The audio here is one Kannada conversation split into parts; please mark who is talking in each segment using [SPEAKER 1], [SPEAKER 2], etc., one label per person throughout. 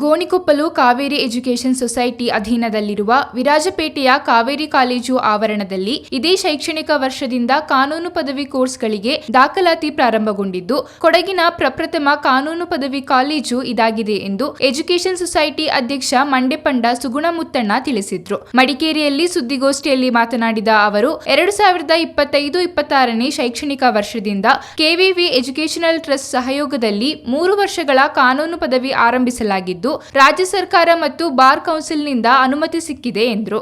[SPEAKER 1] ಗೋಣಿಕೊಪ್ಪಲು ಕಾವೇರಿ ಎಜುಕೇಷನ್ ಸೊಸೈಟಿ ಅಧೀನದಲ್ಲಿರುವ ವಿರಾಜಪೇಟೆಯ ಕಾವೇರಿ ಕಾಲೇಜು ಆವರಣದಲ್ಲಿ ಇದೇ ಶೈಕ್ಷಣಿಕ ವರ್ಷದಿಂದ ಕಾನೂನು ಪದವಿ ಕೋರ್ಸ್ಗಳಿಗೆ ದಾಖಲಾತಿ ಪ್ರಾರಂಭಗೊಂಡಿದ್ದು, ಕೊಡಗಿನ ಪ್ರಪ್ರಥಮ ಕಾನೂನು ಪದವಿ ಕಾಲೇಜು ಇದಾಗಿದೆ ಎಂದು ಎಜುಕೇಷನ್ ಸೊಸೈಟಿ ಅಧ್ಯಕ್ಷ ಮಂಡೆಪಂಡ ಸುಗುಣಮುತ್ತಣ್ಣ ತಿಳಿಸಿದ್ರು. ಮಡಿಕೇರಿಯಲ್ಲಿ ಸುದ್ದಿಗೋಷ್ಠಿಯಲ್ಲಿ ಮಾತನಾಡಿದ ಅವರು, ಎರಡು ಸಾವಿರದ ಇಪ್ಪತ್ತೈದು ಇಪ್ಪತ್ತಾರನೇ ಶೈಕ್ಷಣಿಕ ವರ್ಷದಿಂದ ಕೆವಿವಿ ಎಜುಕೇಷನಲ್ ಟ್ರಸ್ಟ್ ಸಹಯೋಗದಲ್ಲಿ ಮೂರು ವರ್ಷಗಳ ಕಾನೂನು ಪದವಿ ಆರಂಭಿಸಲಾಗಿದ್ದು ರಾಜ್ಯ ಸರ್ಕಾರ ಮತ್ತು ಬಾರ್ ಕೌನ್ಸಿಲ್ನಿಂದ ಅನುಮತಿ ಸಿಕ್ಕಿದೆ ಎಂದರು.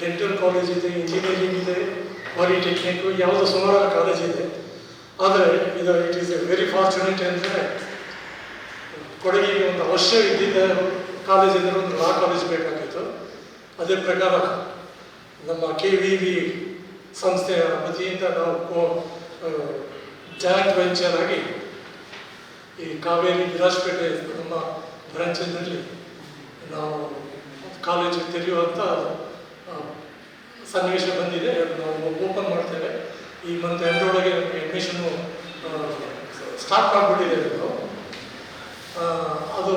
[SPEAKER 2] ಡೆಂಟಲ್ ಕಾಲೇಜ್ ಇದೆ ಇಂಜಿನಿಯರಿಂಗ್ ಇದೆ ಪಾಲಿಟೆಕ್ನಿಕ್ ಯಾವುದೋ ಸುಮಾರು ಕಾಲೇಜ್ ಇದೆ. ಆದರೆ ಇದು it is a very fortunate ಅಂದರೆ ಕೊಡಗಿಗೆ ಒಂದು ಅವಶ್ಯ ಇದ್ದಿದ್ದ. ಕಾಲೇಜ್ ಅಂದರೆ ಒಂದು ಲಾ ಕಾಲೇಜ್ ಬೇಕಾಗಿತ್ತು. ಅದೇ ಪ್ರಕಾರ ನಮ್ಮ ಕೆ ವಿ ವಿ ಸಂಸ್ಥೆಯ ವತಿಯಿಂದ ನಾವು ಜಾಯಿಂಟ್ ವೆಂಚರ್ ಆಗಿ ಈ ಕಾವೇರಿ ವಿರಾಜಪೇಟೆ ನಮ್ಮ ಬ್ರಾಂಚಿನಲ್ಲಿ ನಾವು ಕಾಲೇಜು ತೆರೆಯುವಂಥ ಸನ್ನಿವೇಶ ಬಂದಿದೆ. ನಾವು ಓಪನ್ ಮಾಡ್ತೇವೆ. ಈ ಮಂತ್ ಎಂಡರೊಳಗೆ ನಮಗೆ ಅಡ್ಮಿಷನ್ನು ಸ್ಟಾರ್ಟ್ ಮಾಡಿಬಿಟ್ಟಿದೆ ನಾವು ಅದು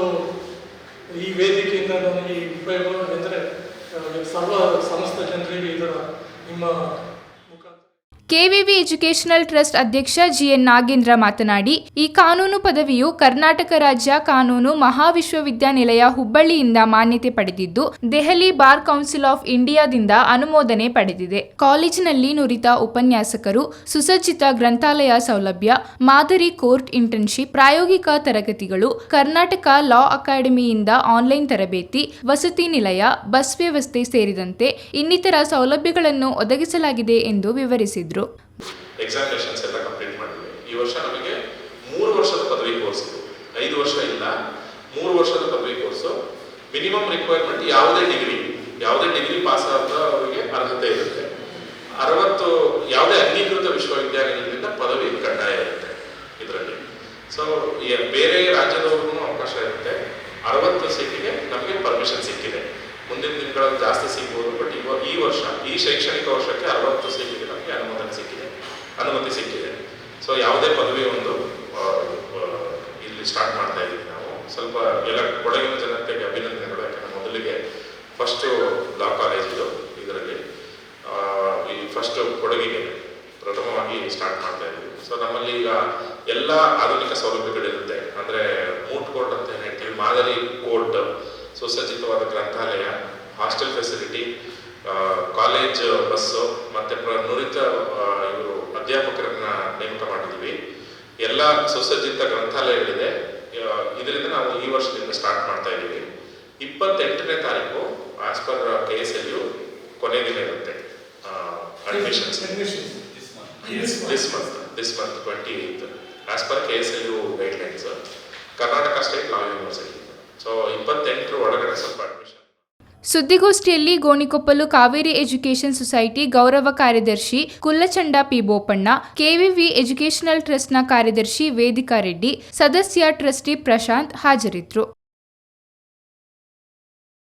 [SPEAKER 2] ಈ ವೇದಿಕೆಯಿಂದ ನಮಗೆ ಉಪಯೋಗ, ಅಂದರೆ ಸರ್ವ ಸಮಸ್ತ ಜನರಿಗೆ ಇದರ ನಿಮ್ಮ
[SPEAKER 1] ಕೆವಿವಿ ಎಜುಕೇಷನಲ್ ಟ್ರಸ್ಟ್ ಅಧ್ಯಕ್ಷ ಜಿಎನ್ ನಾಗೇಂದ್ರ ಮಾತನಾಡಿ, ಈ ಕಾನೂನು ಪದವಿಯು ಕರ್ನಾಟಕ ರಾಜ್ಯ ಕಾನೂನು ಮಹಾವಿಶ್ವವಿದ್ಯಾನಿಲಯ ಹುಬ್ಬಳ್ಳಿಯಿಂದ ಮಾನ್ಯತೆ ಪಡೆದಿದ್ದು, ದೆಹಲಿ ಬಾರ್ ಕೌನ್ಸಿಲ್ ಆಫ್ ಇಂಡಿಯಾದಿಂದ ಅನುಮೋದನೆ ಪಡೆದಿದೆ. ಕಾಲೇಜಿನಲ್ಲಿ ನುರಿತ ಉಪನ್ಯಾಸಕರು, ಸುಸಜ್ಜಿತ ಗ್ರಂಥಾಲಯ ಸೌಲಭ್ಯ, ಮಾದರಿ ಕೋರ್ಟ್ ಇಂಟರ್ನ್ಶಿಪ್, ಪ್ರಾಯೋಗಿಕ ತರಗತಿಗಳು, ಕರ್ನಾಟಕ ಲಾ ಅಕಾಡೆಮಿಯಿಂದ ಆನ್ಲೈನ್ ತರಬೇತಿ, ವಸತಿ ನಿಲಯ, ಬಸ್ ವ್ಯವಸ್ಥೆ ಸೇರಿದಂತೆ ಇನ್ನಿತರ ಸೌಲಭ್ಯಗಳನ್ನು ಒದಗಿಸಲಾಗಿದೆ ಎಂದು ವಿವರಿಸಿದರು.
[SPEAKER 3] ಎಕ್ಸಾಮಿನೇಷನ್ಸ್ ಎಲ್ಲ ಕಂಪ್ಲೀಟ್ ಮಾಡಿದ್ವಿ. ಈ ವರ್ಷ ನಮಗೆ ಮೂರು ವರ್ಷದ ಪದವಿ ಕೋರ್ಸ್ ಐದು ವರ್ಷ ಇಲ್ಲ, ಮೂರು ವರ್ಷದ ಪದವಿ ಕೋರ್ಸು ಮಿನಿಮಮ್ ರಿಕ್ವೈರ್ಮೆಂಟ್ ಯಾವುದೇ ಡಿಗ್ರಿ ಯಾವುದೇ ಡಿಗ್ರಿ ಪಾಸ್ ಆದವರಿಗೆ ಅರ್ಹತೆ ಇರುತ್ತೆ. ಅರವತ್ತು, ಯಾವುದೇ ಅಂಗೀಕೃತ ವಿಶ್ವವಿದ್ಯಾಲಯಗಳಿಂದ ಪದವಿ ಕಡ್ಡಾಯ ಇರುತ್ತೆ ಇದರಲ್ಲಿ. ಸೊ ಬೇರೆ ರಾಜ್ಯದವ್ರಿಗೂ ಅವಕಾಶ ಇರುತ್ತೆ. ಅರವತ್ತು ಸೀಟಿಗೆ ನಮಗೆ ಪರ್ಮಿಷನ್ ಸಿಕ್ಕಿದೆ. ಮುಂದಿನ ದಿನಗಳಲ್ಲಿ ಜಾಸ್ತಿ ಸಿಗ್ಬೋದು ಬಟ್ ಇವಾಗ ಈ ವರ್ಷ, ಈ ಶೈಕ್ಷಣಿಕ ವರ್ಷಕ್ಕೆ ಅರವತ್ತು ಸೀಟಿಗೆ ನಮಗೆ ಅನುಮೋದನೆ ಸಿಕ್ಕಿದೆ ಅನುಮತಿ ಸಿಕ್ಕಿದೆ ಸೊ ಯಾವುದೇ ಪದವಿ ಒಂದು ಇಲ್ಲಿ ಸ್ಟಾರ್ಟ್ ಮಾಡ್ತಾ ಇದ್ದೀವಿ ನಾವು. ಸ್ವಲ್ಪ ಎಲ್ಲ ಕೊಡಗಿನ ಜನತೆಗೆ ಅಭಿನಂದನೆಗಳು, ಯಾಕಂದ್ರೆ ಮೊದಲಿಗೆ ಫಸ್ಟು ಲಾ ಕಾಲೇಜ್ ಇದು, ಇದರಲ್ಲಿ. ಈ ಫಸ್ಟ್ ಕೊಡಗಿಗೆ ಪ್ರಥಮವಾಗಿ ಸ್ಟಾರ್ಟ್ ಮಾಡ್ತಾ ಇದ್ದೀವಿ ಸೊ ನಮ್ಮಲ್ಲಿ ಈಗ ಎಲ್ಲ ಆಧುನಿಕ ಸೌಲಭ್ಯಗಳಿರುತ್ತೆ. ಅಂದರೆ ಮೂಟ್ ಕೋರ್ಟ್ ಅಂತ ಏನ್ ಹೇಳ್ತೀವಿ, ಮಾದರಿ ಕೋರ್ಟ್ ಸುಸಜ್ಜಿತವಾದ ಗ್ರಂಥಾಲಯ ಹಾಸ್ಟೆಲ್ ಫೆಸಿಲಿಟಿ ಕಾಲೇಜ್ ಬಸ್ಸು ಮತ್ತೆ ಪ್ರ- ನುರಿತ ಎಲ್ಲ ಸುಸಜ್ಜಿತ ಗ್ರಂಥಾಲಯಗಳಿದೆ. ಇದರಿಂದ ನಾವು ಈ ವರ್ಷದಿಂದ ಸ್ಟಾರ್ಟ್ ಮಾಡ್ತಾ ಇದ್ದೀವಿ. ಇಪ್ಪತ್ತೆಂಟನೇ ತಾರೀಕು as per K S L U ಕೊನೆ ದಿನ ಇರುತ್ತೆ. Admissions. This month this month twenty eight as per K S L U guidelines Karnataka state law university so ಇಪ್ಪತ್ತೆಂಟರ ಒಳಗಡೆ ಸ್ವಲ್ಪ ಅಡ್ಮಿಷನ್
[SPEAKER 1] ಸುದ್ದಿಗೋಷ್ಠಿಯಲ್ಲಿ ಗೋಣಿಕೊಪ್ಪಲು ಕಾವೇರಿ ಎಜುಕೇಷನ್ ಸೊಸೈಟಿ ಗೌರವ ಕಾರ್ಯದರ್ಶಿ Kullachanda P Boppanna, KVV educational ಟ್ರಸ್ಟ್ನ ಕಾರ್ಯದರ್ಶಿ ವೇದಿಕಾ ರೆಡ್ಡಿ, ಸದಸ್ಯ ಟ್ರಸ್ಟಿ ಪ್ರಶಾಂತ್ ಹಾಜರಿದ್ದರು